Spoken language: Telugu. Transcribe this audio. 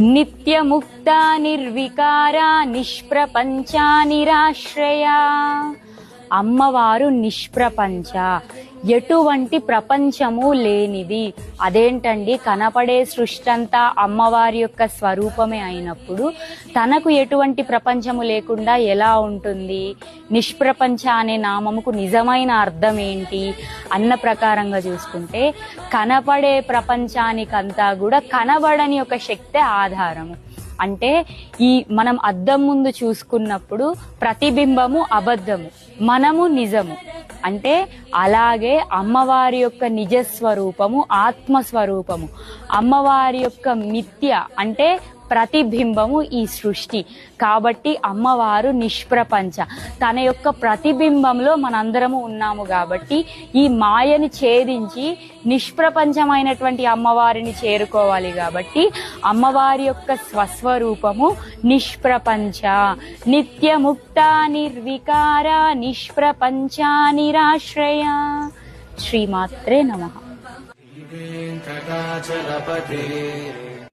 నిత్యముక్త నిర్వికారా నిష్ప్రపంచా నిరాశ్రయ అమ్మవారు నిష్ప్రపంచ. ఎటువంటి ప్రపంచము లేనిది. అదేంటండి? కనపడే సృష్టి అంతా అమ్మవారి యొక్క స్వరూపమే అయినప్పుడు తనకు ఎటువంటి ప్రపంచము లేకుండా ఎలా ఉంటుంది? నిష్ప్రపంచ అనే నామముకు నిజమైన అర్థం ఏంటి? అన్న ప్రకారంగా చూసుకుంటే కనపడే ప్రపంచానికంతా కూడా కనబడని ఒక శక్తే ఆధారము. అంటే ఈ మనం అద్దం ముందు చూసుకున్నప్పుడు ప్రతిబింబము అబద్ధము మనము నిజము. అంటే అలాగే అమ్మవారి యొక్క నిజస్వరూపము ఆత్మస్వరూపము. అమ్మవారి యొక్క మిథ్య అంటే ప్రతిబింబము ఈ సృష్టి. కాబట్టి అమ్మవారు నిష్ప్రపంచ. తన యొక్క ప్రతిబింబంలో మనందరము ఉన్నాము కాబట్టి ఈ మాయని ఛేదించి నిష్ప్రపంచమైనటువంటి అమ్మవారిని చేరుకోవాలి కాబట్టి అమ్మవారి యొక్క స్వస్వరూపము నిష్ప్రపంచ. నిత్యముక్త నిర్వికార నిష్ప్రపంచ నిరాశ్రయ. శ్రీమాత్రే నమ. వెంకటాచలపతే.